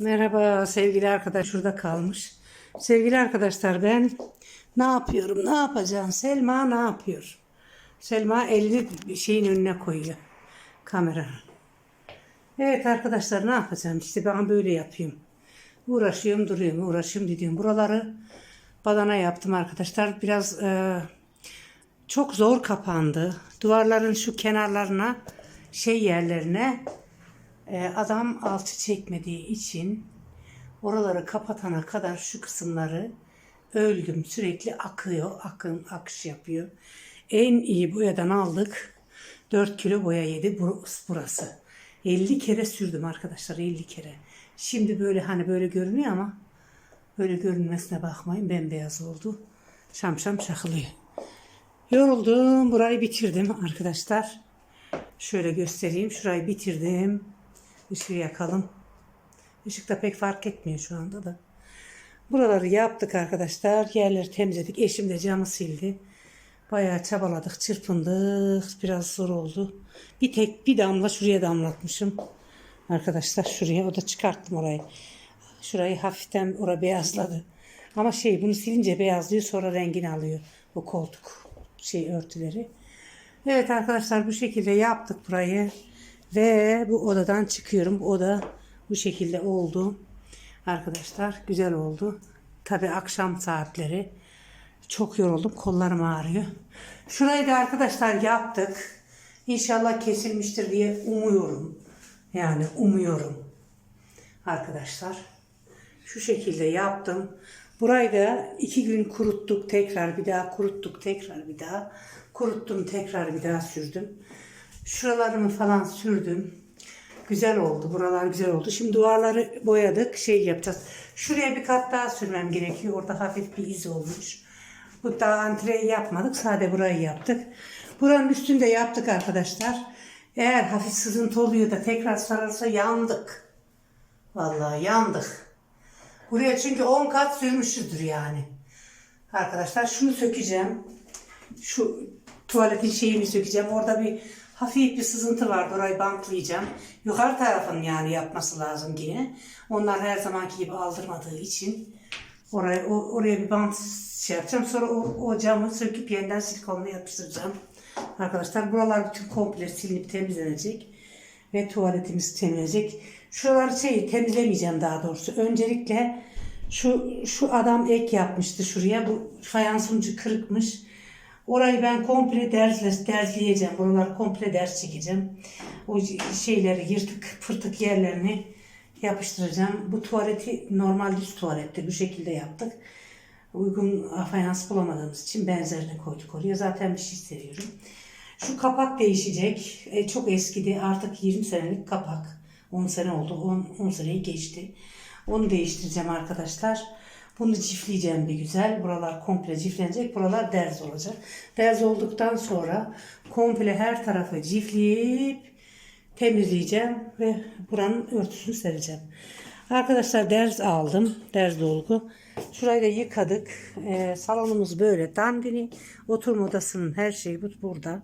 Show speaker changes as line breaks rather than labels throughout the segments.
Merhaba sevgili arkadaş şurada kalmış. Sevgili arkadaşlar ben ne yapıyorum ne yapacağım Selma ne yapıyor? Selma elini şeyin önüne koyuyor kameranın. Evet arkadaşlar ne yapacağım işte ben böyle yapıyorum. Uğraşıyorum duruyorum uğraşıyorum diyorum. Buraları badana yaptım arkadaşlar. Biraz e, çok zor kapandı. Duvarların şu kenarlarına şey yerlerine adam alçı çekmediği için oraları kapatana kadar şu kısımları öldüm. Sürekli akıyor. Akım, akış yapıyor. En iyi boyadan aldık. 4 kilo boya yedi bu- burası. 50 kere sürdüm arkadaşlar 50 kere. Şimdi böyle hani böyle görünüyor ama böyle görünmesine bakmayın bembeyaz oldu. Şam şam çakılıyor. Yoruldum. Burayı bitirdim arkadaşlar. Şöyle göstereyim. Şurayı bitirdim. Işığı yakalım. Işık da pek fark etmiyor şu anda da. Buraları yaptık arkadaşlar. Yerleri temizledik. Eşim de camı sildi. Bayağı çabaladık, çırpındık. Biraz zor oldu. Bir tek bir damla şuraya damlatmışım. Arkadaşlar şuraya. O da çıkarttım orayı. Şurayı hafiften oraya beyazladı. Ama şey bunu silince beyazlıyor sonra rengini alıyor. Bu koltuk şey örtüleri. Evet arkadaşlar bu şekilde yaptık burayı. Ve bu odadan çıkıyorum. Bu oda bu şekilde oldu. Arkadaşlar güzel oldu. Tabi akşam saatleri. Çok yoruldum. Kollarım ağrıyor. Şurayı da arkadaşlar yaptık. İnşallah kesilmiştir diye umuyorum. Yani umuyorum. Arkadaşlar. Şu şekilde yaptım. Burayı da iki gün kuruttuk. Tekrar bir daha kuruttuk. Tekrar bir daha. Kuruttum. Tekrar bir daha sürdüm. Şuralarımı falan sürdüm. Güzel oldu. Buralar güzel oldu. Şimdi duvarları boyadık. Şey yapacağız. Şuraya bir kat daha sürmem gerekiyor. Orada hafif bir iz olmuş. Bu daha antreyi yapmadık. Sade burayı yaptık. Buranın üstünde yaptık arkadaşlar. Eğer hafif sızıntı oluyor da tekrar sararsa yandık. Vallahi yandık. Buraya çünkü 10 kat sürmüşüzdür yani. Arkadaşlar şunu sökeceğim. Şu tuvaletin şeyini sökeceğim. Orada bir hafif bir sızıntı vardı. Orayı bantlayacağım. Yukarı tarafın yani yapması lazım yine. Onlar her zamanki gibi aldırmadığı için oraya, oraya bir bant şey yapacağım. Sonra o, o camı söküp yeniden silikonla yapıştıracağım. Arkadaşlar buralar bütün komple silinip temizlenecek. Ve tuvaletimiz temizlenecek. Şuraları şey temizlemeyeceğim daha doğrusu. Öncelikle şu şu adam ek yapmıştı şuraya. Bu fayans ucu kırıkmış. Orayı ben komple dersle dersleyeceğim. Buraları komple ders çekeceğim. O şeyleri yırtık pırtık yerlerini yapıştıracağım. Bu tuvaleti normal düz tuvaletti. Bu şekilde yaptık. Uygun fayans bulamadığımız için benzerini koyduk oraya. Zaten bir şey seviyorum. Şu kapak değişecek. E, çok eskidi. Artık 20 senelik kapak. 10 sene oldu. 10, 10 seneyi geçti. Onu değiştireceğim arkadaşlar. Bunu cifleyeceğim bir güzel. Buralar komple ciflenecek. Buralar derz olacak. Derz olduktan sonra komple her tarafı cifleyip temizleyeceğim ve buranın örtüsünü sereceğim. Arkadaşlar derz aldım. Derz dolgu. Şurayı da yıkadık. Ee, salonumuz böyle dandini. Oturma odasının her şeyi bu burada.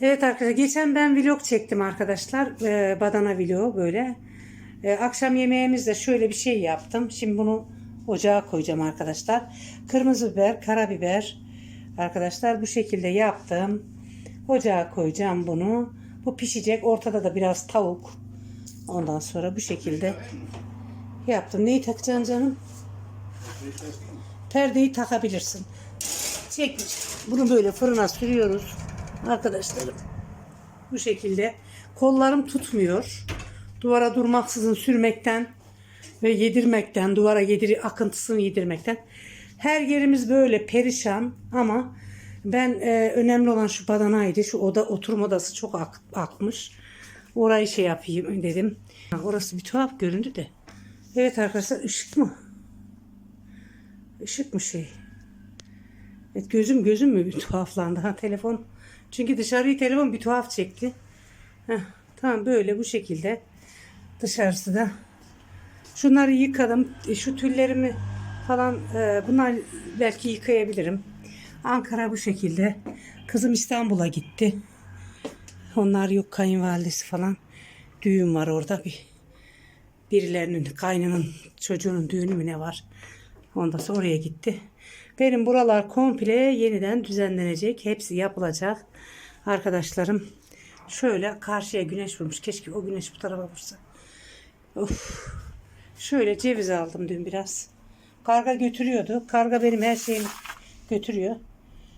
Evet arkadaşlar geçen ben vlog çektim arkadaşlar. Ee, badana vlogu böyle. Ee, akşam yemeğimizde şöyle bir şey yaptım. Şimdi bunu ocağa koyacağım arkadaşlar. Kırmızı biber, karabiber arkadaşlar bu şekilde yaptım. Ocağa koyacağım bunu. Bu pişecek. Ortada da biraz tavuk. Ondan sonra bu şekilde yaptım. Neyi takacaksın canım? Perdeyi takabilirsin. Çekmiş. Bunu böyle fırına sürüyoruz. Arkadaşlarım. Bu şekilde. Kollarım tutmuyor. Duvara durmaksızın sürmekten ve yedirmekten, duvara yedir akıntısını yedirmekten. Her yerimiz böyle perişan ama ben e, önemli olan şu badanaydı. Şu oda oturma odası çok ak- akmış. Orayı şey yapayım dedim. Orası bir tuhaf göründü de. Evet arkadaşlar ışık mı? Işık mı şey? Evet gözüm gözüm mü bir tuhaflandı ha telefon. Çünkü dışarıyı telefon bir tuhaf çekti. Heh, tamam böyle bu şekilde dışarısı da. Şunları yıkadım. E, Şu tüllerimi falan e, bunlar belki yıkayabilirim. Ankara bu şekilde. Kızım İstanbul'a gitti. Onlar yok kayınvalidesi falan. Düğün var orada bir birilerinin kaynının çocuğunun düğünü mü ne var. Ondan sonra oraya gitti. Benim buralar komple yeniden düzenlenecek. Hepsi yapılacak. Arkadaşlarım şöyle karşıya güneş vurmuş. Keşke o güneş bu tarafa vursa. Of. Şöyle ceviz aldım dün biraz. Karga götürüyordu. Karga benim her şeyimi götürüyor.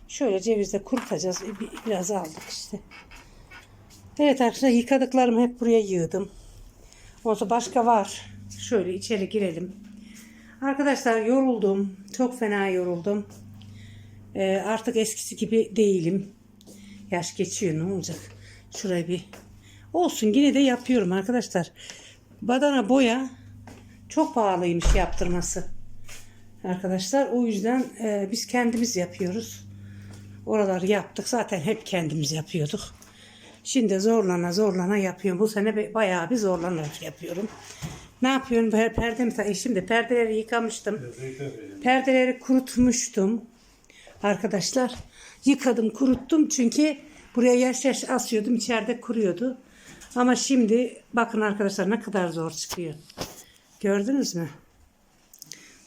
Şöyle cevizde kurutacağız. Bir- Biraz aldık işte. Evet arkadaşlar yıkadıklarımı hep buraya yığdım. Olsa başka var. Şöyle içeri girelim. Arkadaşlar yoruldum. Çok fena yoruldum. Ee, artık eskisi gibi değilim. Yaş geçiyor ne olacak? Şurayı bir olsun yine de yapıyorum arkadaşlar. Badana boya çok pahalıymış yaptırması. Arkadaşlar o yüzden e, biz kendimiz yapıyoruz. Oraları yaptık. Zaten hep kendimiz yapıyorduk. Şimdi zorlana zorlana yapıyorum. Bu sene bayağı bir zorlanarak yapıyorum. Ne yapıyorum? Per perdemi e, şimdi perdeleri yıkamıştım. Perdeleri kurutmuştum. Arkadaşlar yıkadım, kuruttum çünkü buraya yaş yaş asıyordum. içeride kuruyordu. Ama şimdi bakın arkadaşlar ne kadar zor çıkıyor. Gördünüz mü?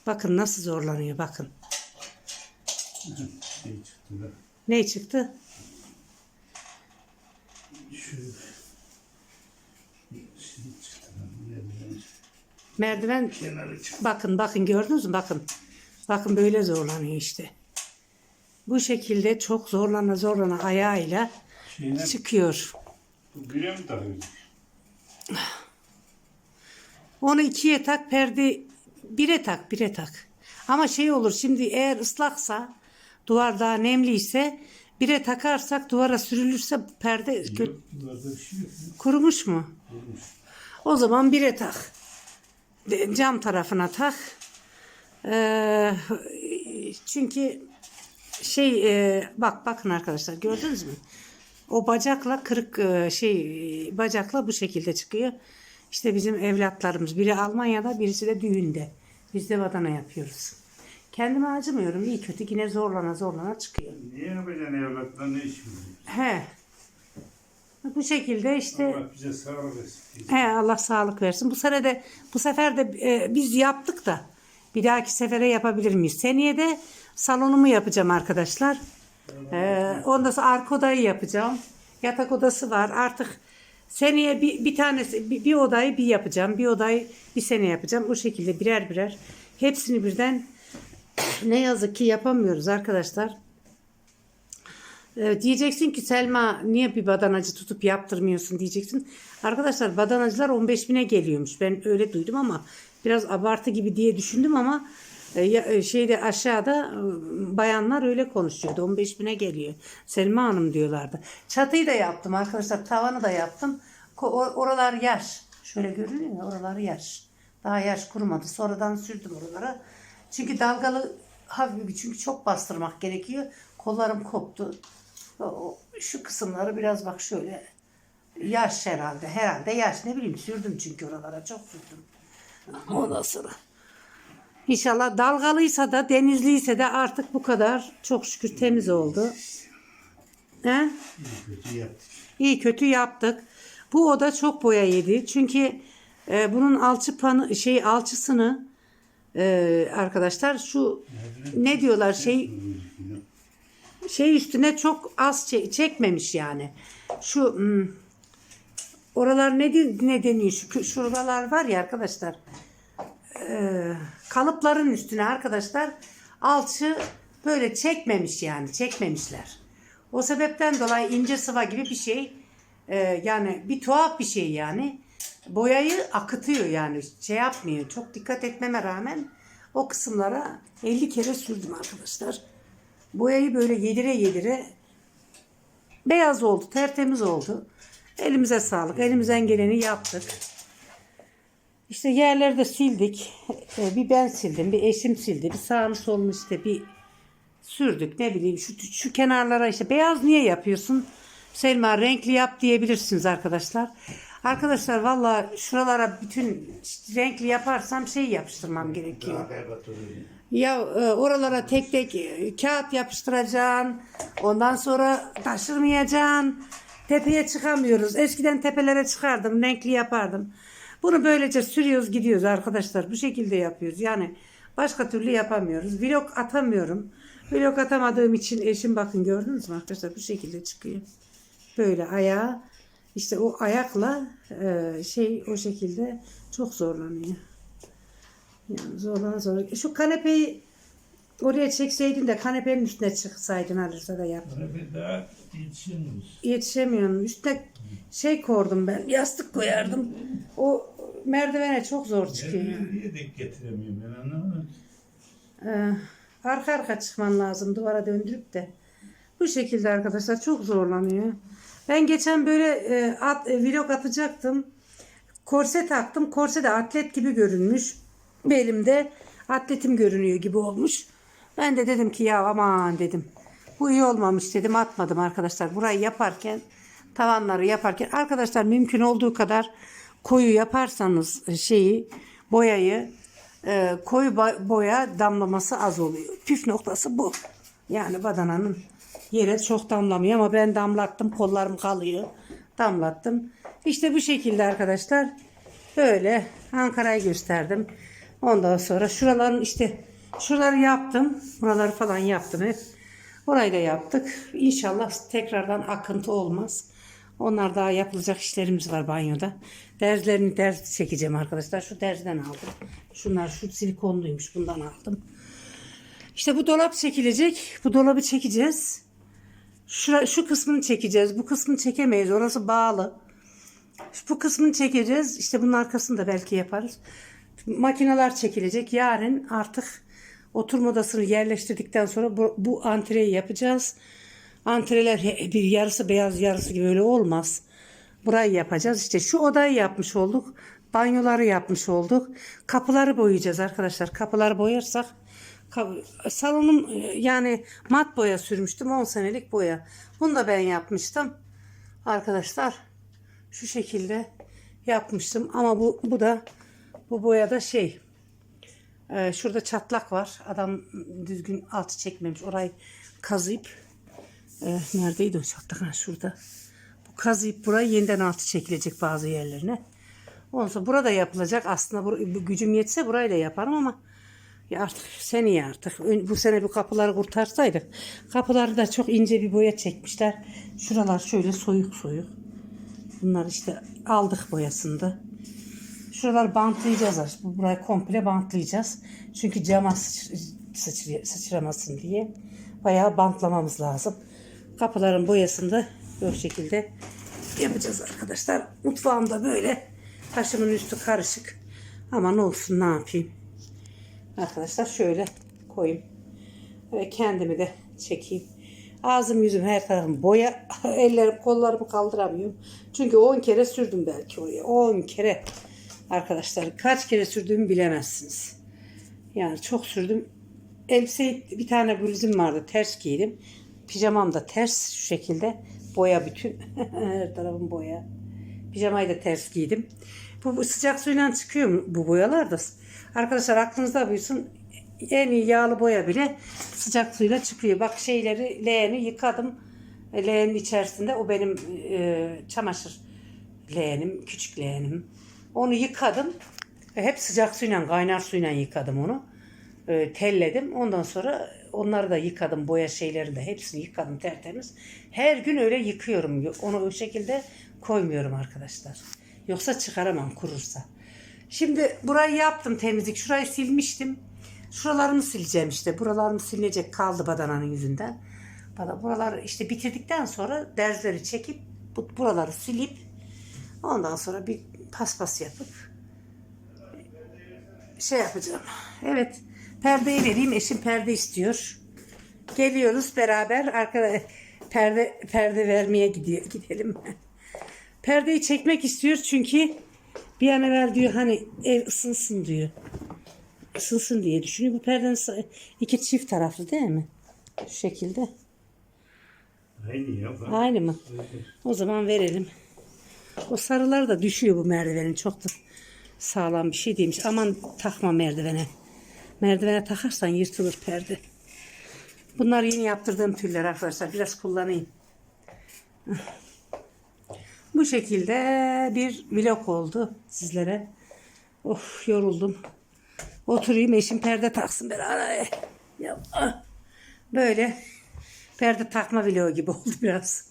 Bakın nasıl zorlanıyor bakın.
Şey çıktı da.
Ne çıktı?
Şu şey çıktı da.
Merdiven
Kenarı çıktı.
bakın bakın gördünüz mü? Bakın. Bakın böyle zorlanıyor işte. Bu şekilde çok zorlana zorlana ayağıyla
Şeyine
çıkıyor.
bu bire mi takıyorsun?
Onu ikiye tak perde bire tak bire tak. Ama şey olur şimdi eğer ıslaksa duvar daha nemliyse bire takarsak duvara sürülürse perde kö-
Yok, bir şey yok. ya.
kurumuş mu?
Olmuş.
O zaman bire tak. De- Cam tarafına tak. Ee, çünkü şey e, bak bakın arkadaşlar gördünüz mü? O bacakla kırık e, şey e, bacakla bu şekilde çıkıyor. İşte bizim evlatlarımız biri Almanya'da birisi de düğünde. Biz de badana yapıyoruz. Kendime acımıyorum. İyi kötü yine zorlana zorlana çıkıyor.
Niye yapacaksın evlatla ne iş?
He. Bu şekilde işte
Allah bize sağlık versin.
He Allah sağlık versin. Bu sene de bu sefer de e, biz yaptık da bir dahaki sefere yapabilir miyiz? Seneye de salonumu yapacağım arkadaşlar. Ee, ondan sonra arka odayı yapacağım. Yatak odası var. Artık seneye bir, bir tanesi bir, bir odayı bir yapacağım. Bir odayı bir sene yapacağım. O şekilde birer birer hepsini birden ne yazık ki yapamıyoruz arkadaşlar. Ee, diyeceksin ki Selma niye bir badanacı tutup yaptırmıyorsun diyeceksin. Arkadaşlar badanacılar 15 bine geliyormuş. Ben öyle duydum ama biraz abartı gibi diye düşündüm ama e, e, şeyde aşağıda e, bayanlar öyle konuşuyordu. 15 bine geliyor. Selma Hanım diyorlardı. Çatıyı da yaptım arkadaşlar. Tavanı da yaptım. Oralar yaş. Şöyle görünüyor ya oraları yaş. Daha yaş kurumadı. Sonradan sürdüm oralara. Çünkü dalgalı hafif çünkü çok bastırmak gerekiyor. Kollarım koptu. Şu kısımları biraz bak şöyle yaş herhalde. Herhalde yaş ne bileyim sürdüm çünkü oralara çok sürdüm. Ondan sonra. İnşallah dalgalıysa da denizliyse de artık bu kadar çok şükür temiz oldu. He?
İyi kötü yaptık.
İyi kötü yaptık. Bu oda çok boya yedi. Çünkü e, bunun alçıpanı şey alçısını e, arkadaşlar şu ne diyorlar şey şey üstüne çok az çe- çekmemiş yani. Şu hmm, oralar ne, ne deniyor? Şu, şuralar var ya arkadaşlar. Ee, kalıpların üstüne arkadaşlar alçı böyle çekmemiş yani çekmemişler. O sebepten dolayı ince sıva gibi bir şey Ee, yani bir tuhaf bir şey yani boyayı akıtıyor yani şey yapmıyor. Çok dikkat etmeme rağmen o kısımlara 50 kere sürdüm arkadaşlar. Boyayı böyle yedire yedire beyaz oldu, tertemiz oldu. Elimize sağlık. Elimizden geleni yaptık. İşte yerleri de sildik. Ee, bir ben sildim, bir eşim sildi. Bir sağını solunu işte bir sürdük. Ne bileyim şu, şu kenarlara işte beyaz niye yapıyorsun? Selma renkli yap diyebilirsiniz arkadaşlar. Arkadaşlar valla şuralara bütün renkli yaparsam şey yapıştırmam gerekiyor. Ya e, oralara tek tek e, kağıt yapıştıracaksın. Ondan sonra taşırmayacaksın. Tepeye çıkamıyoruz. Eskiden tepelere çıkardım, renkli yapardım. Bunu böylece sürüyoruz gidiyoruz arkadaşlar. Bu şekilde yapıyoruz. Yani başka türlü yapamıyoruz. Vlog atamıyorum. Vlog atamadığım için eşim bakın gördünüz mü arkadaşlar bu şekilde çıkıyor. Böyle ayağı işte o ayakla e, şey o şekilde çok zorlanıyor. Yani zorlan zor. Şu kanepeyi oraya çekseydin de kanepenin üstüne çıksaydın alırsa da yap.
Bir daha.
Yetişemiyorum. Üstüne şey koydum ben. Yastık koyardım. O merdivene çok zor çıkıyor. yani.
Niye denk getiremiyorum ben anlamadım.
Ee, arka arka çıkman lazım duvara döndürüp de. Bu şekilde arkadaşlar çok zorlanıyor. Ben geçen böyle e, at, e, vlog atacaktım. Korse taktım. Korse de atlet gibi görünmüş. Belimde atletim görünüyor gibi olmuş. Ben de dedim ki ya aman dedim. Bu iyi olmamış dedim atmadım arkadaşlar. Burayı yaparken tavanları yaparken arkadaşlar mümkün olduğu kadar koyu yaparsanız şeyi boyayı e, koyu boya damlaması az oluyor. Püf noktası bu. Yani badananın yere çok damlamıyor ama ben damlattım kollarım kalıyor. Damlattım. İşte bu şekilde arkadaşlar. Böyle Ankara'yı gösterdim. Ondan sonra şuraların işte şuraları yaptım. Buraları falan yaptım hep. Orayı da yaptık. İnşallah tekrardan akıntı olmaz. Onlar daha yapılacak işlerimiz var banyoda. Derzlerini ders çekeceğim arkadaşlar. Şu derzden aldım. Şunlar şu silikonluymuş. Bundan aldım. İşte bu dolap çekilecek. Bu dolabı çekeceğiz. Şura, şu kısmını çekeceğiz. Bu kısmını çekemeyiz. Orası bağlı. Bu kısmını çekeceğiz. İşte bunun arkasını da belki yaparız. Makineler çekilecek. Yarın artık oturma odasını yerleştirdikten sonra bu, bu antreyi yapacağız. Antreler bir yarısı beyaz yarısı gibi öyle olmaz. Burayı yapacağız. İşte şu odayı yapmış olduk. Banyoları yapmış olduk. Kapıları boyayacağız arkadaşlar. Kapıları boyarsak Salonum e, yani mat boya sürmüştüm 10 senelik boya. Bunu da ben yapmıştım. Arkadaşlar şu şekilde yapmıştım ama bu bu da bu boyada şey e, şurada çatlak var. Adam düzgün altı çekmemiş. Orayı kazıyıp e, neredeydi o çatlak? Ha, şurada. Bu kazıyıp burayı yeniden altı çekilecek bazı yerlerine. Sonra burada yapılacak. Aslında bu, gücüm yetse burayı da yaparım ama ya artık seneye artık. Bu sene bu kapıları kurtarsaydık. Kapıları da çok ince bir boya çekmişler. Şuralar şöyle soyuk soyuk. Bunlar işte aldık boyasında. Şuraları bantlayacağız. Burayı komple bantlayacağız. Çünkü cama sıçr sıçrı- sıçramasın diye. Bayağı bantlamamız lazım. Kapıların boyasını da böyle şekilde yapacağız arkadaşlar. Mutfağımda böyle taşımın üstü karışık. Ama ne olsun ne yapayım. Arkadaşlar şöyle koyayım. Ve kendimi de çekeyim. Ağzım yüzüm her tarafım boya. Ellerim kollarımı kaldıramıyorum. Çünkü 10 kere sürdüm belki oraya. 10 kere. Arkadaşlar kaç kere sürdüğümü bilemezsiniz. Yani çok sürdüm. Elbiseyi bir tane bluzum vardı. Ters giydim. Pijamam da ters şu şekilde. Boya bütün. her tarafım boya. Pijamayı da ters giydim. Bu, bu sıcak suyla çıkıyor mu bu boyalar da? Arkadaşlar aklınızda buyursun. En iyi yağlı boya bile sıcak suyla çıkıyor. Bak şeyleri leğeni yıkadım. Leğenin içerisinde o benim e, çamaşır leğenim, küçük leğenim. Onu yıkadım. Hep sıcak suyla, kaynar suyla yıkadım onu. E, telledim. Ondan sonra onları da yıkadım. Boya şeylerini de hepsini yıkadım tertemiz. Her gün öyle yıkıyorum. Onu o şekilde koymuyorum arkadaşlar. Yoksa çıkaramam kurursa. Şimdi burayı yaptım temizlik. Şurayı silmiştim. Şuralarımı sileceğim işte. Buralarım silinecek kaldı badananın yüzünden. Buraları işte bitirdikten sonra derzleri çekip bu, buraları silip ondan sonra bir paspas yapıp şey yapacağım. Evet. Perdeyi vereyim. Eşim perde istiyor. Geliyoruz beraber. Arkada perde perde vermeye gidiyor. Gidelim. Perdeyi çekmek istiyor çünkü bir an evvel diyor hani ev ısınsın diyor. Isınsın diye düşünüyor. Bu perdenin iki çift taraflı değil mi? Şu şekilde.
Aynı ya.
Aynı mı? O zaman verelim. O sarılar da düşüyor bu merdivenin. Çok da sağlam bir şey değilmiş. Aman takma merdivene. Merdivene takarsan yırtılır perde. Bunlar yeni yaptırdığım tüller arkadaşlar. Biraz kullanayım. Bu şekilde bir vlog oldu sizlere. Of yoruldum. Oturayım eşim perde taksın. Ya, ah. Böyle perde takma vlogu gibi oldu biraz.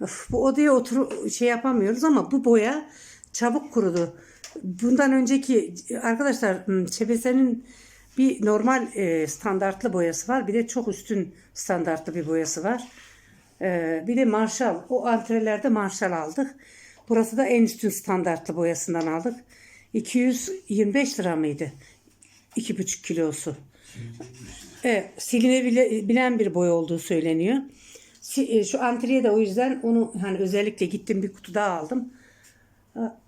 Of, bu odaya otur şey yapamıyoruz ama bu boya çabuk kurudu. Bundan önceki arkadaşlar hmm, Çebese'nin bir normal e, standartlı boyası var. Bir de çok üstün standartlı bir boyası var. E, bir de Marshall. O antrelerde Marshall aldık. Burası da en üstün standartlı boyasından aldık. 225 lira mıydı? 2,5 kilosu. Evet, silinebilen bir boy olduğu söyleniyor. Si- e, Şu antriye de o yüzden onu hani özellikle gittim bir kutu daha aldım.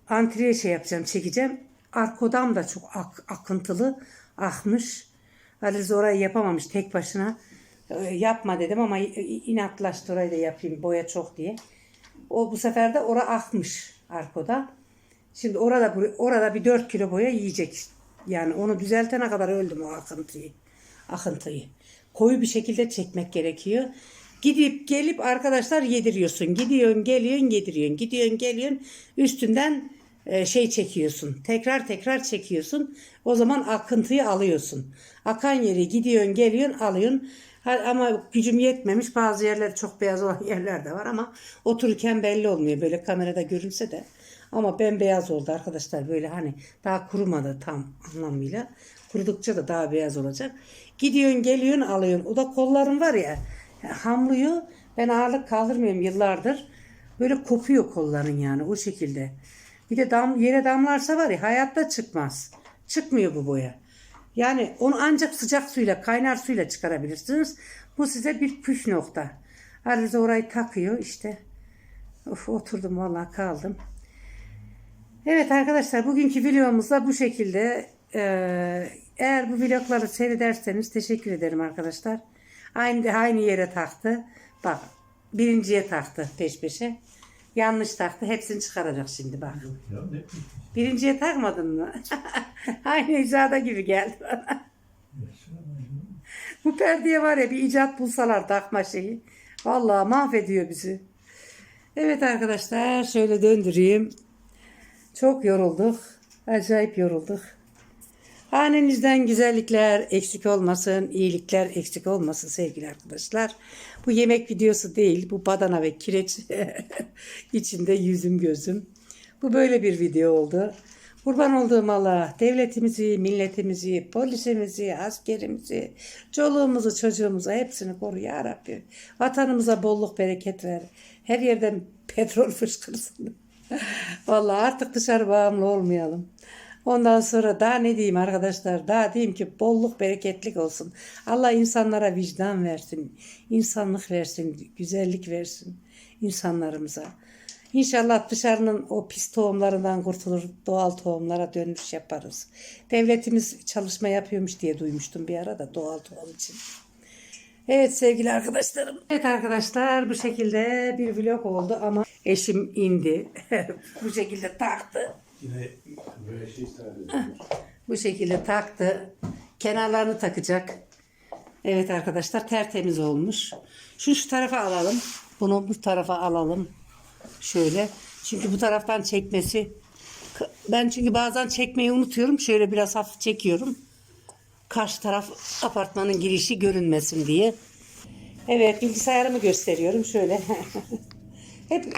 Antriye şey yapacağım, çekeceğim. Arkodam da çok ak- akıntılı, akmış. Alize orayı yapamamış tek başına. Ee, Yapma dedim ama inatlaştı orayı da yapayım boya çok diye. O bu sefer de ora akmış arkoda. Şimdi orada orada bir 4 kilo boya yiyecek. Yani onu düzeltene kadar öldüm o akıntıyı. Akıntıyı. Koyu bir şekilde çekmek gerekiyor. Gidip gelip arkadaşlar yediriyorsun. Gidiyorsun, geliyorsun, yediriyorsun. Gidiyorsun, geliyorsun. Üstünden e, şey çekiyorsun. Tekrar tekrar çekiyorsun. O zaman akıntıyı alıyorsun. Akan yeri gidiyorsun, geliyorsun, alıyorsun. Ama gücüm yetmemiş. Bazı yerler çok beyaz olan yerler de var ama otururken belli olmuyor. Böyle kamerada görünse de. Ama bembeyaz oldu arkadaşlar. Böyle hani daha kurumadı tam anlamıyla. Kurudukça da daha beyaz olacak. Gidiyorsun, geliyorsun, alıyorsun. O da kolların var ya hamlıyor. Ben ağırlık kaldırmıyorum yıllardır. Böyle kopuyor kolların yani o şekilde. Bir de dam, yere damlarsa var ya hayatta çıkmaz. Çıkmıyor bu boya. Yani onu ancak sıcak suyla, kaynar suyla çıkarabilirsiniz. Bu size bir püf nokta. Alize orayı takıyor işte. Of, oturdum vallahi kaldım. Evet arkadaşlar bugünkü videomuz da bu şekilde. Ee, eğer bu vlogları seyrederseniz teşekkür ederim arkadaşlar. Aynı aynı yere taktı. Bak birinciye taktı peş peşe. Yanlış taktı. Hepsini çıkaracak şimdi bak.
Ya ne
Birinciye takmadın mı? aynı icada gibi geldi bana. Bu perdeye var ya bir icat bulsalar takma şeyi. Vallahi mahvediyor bizi. Evet arkadaşlar şöyle döndüreyim. Çok yorulduk. Acayip yorulduk. Hanenizden güzellikler eksik olmasın, iyilikler eksik olmasın sevgili arkadaşlar. Bu yemek videosu değil, bu badana ve kireç içinde yüzüm gözüm. Bu böyle bir video oldu. Kurban olduğum Allah devletimizi, milletimizi, polisimizi, askerimizi, çoluğumuzu, çocuğumuzu hepsini koru ya Rabbi. Vatanımıza bolluk bereket ver. Her yerden petrol fışkırsın. Vallahi artık dışarı bağımlı olmayalım. Ondan sonra daha ne diyeyim arkadaşlar? Daha diyeyim ki bolluk bereketlik olsun. Allah insanlara vicdan versin. insanlık versin. Güzellik versin insanlarımıza. İnşallah dışarının o pis tohumlarından kurtulur. Doğal tohumlara dönüş yaparız. Devletimiz çalışma yapıyormuş diye duymuştum bir ara da doğal tohum için. Evet sevgili arkadaşlarım. Evet arkadaşlar bu şekilde bir vlog oldu ama eşim indi. bu şekilde taktı.
Yine böyle şey.
Bu şekilde taktı. Kenarlarını takacak. Evet arkadaşlar tertemiz olmuş. Şunu şu tarafa alalım. Bunu bu tarafa alalım. Şöyle. Çünkü bu taraftan çekmesi. Ben çünkü bazen çekmeyi unutuyorum. Şöyle biraz hafif çekiyorum. Karşı taraf apartmanın girişi görünmesin diye. Evet bilgisayarımı gösteriyorum şöyle. Hep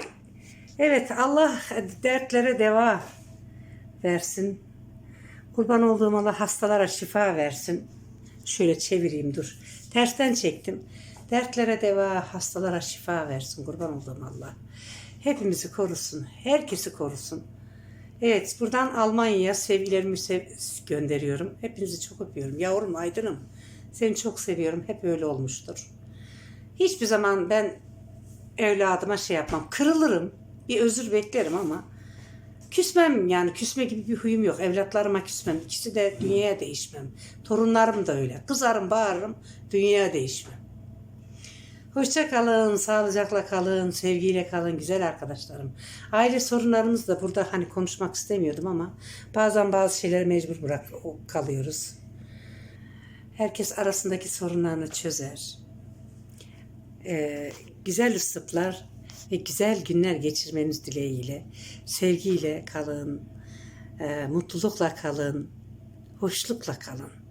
Evet Allah dertlere deva versin. Kurban olduğum Allah hastalara şifa versin. Şöyle çevireyim dur. Tersten çektim. Dertlere deva, hastalara şifa versin. Kurban olduğum Allah. Hepimizi korusun. Herkesi korusun. Evet buradan Almanya'ya sevgilerimi sev- gönderiyorum. Hepinizi çok öpüyorum. Yavrum Aydın'ım. Seni çok seviyorum. Hep öyle olmuştur. Hiçbir zaman ben evladıma şey yapmam. Kırılırım. Bir özür beklerim ama küsmem yani küsme gibi bir huyum yok. Evlatlarıma küsmem. İkisi de dünyaya değişmem. Torunlarım da öyle. Kızarım, bağırırım. Dünyaya değişmem. Hoşça kalın, sağlıcakla kalın, sevgiyle kalın güzel arkadaşlarım. Aile sorunlarımız da burada hani konuşmak istemiyordum ama bazen bazı şeyleri mecbur bırak kalıyoruz. Herkes arasındaki sorunlarını çözer. Ee, güzel üsluplar ve güzel günler geçirmeniz dileğiyle. Sevgiyle kalın, e, mutlulukla kalın, hoşlukla kalın.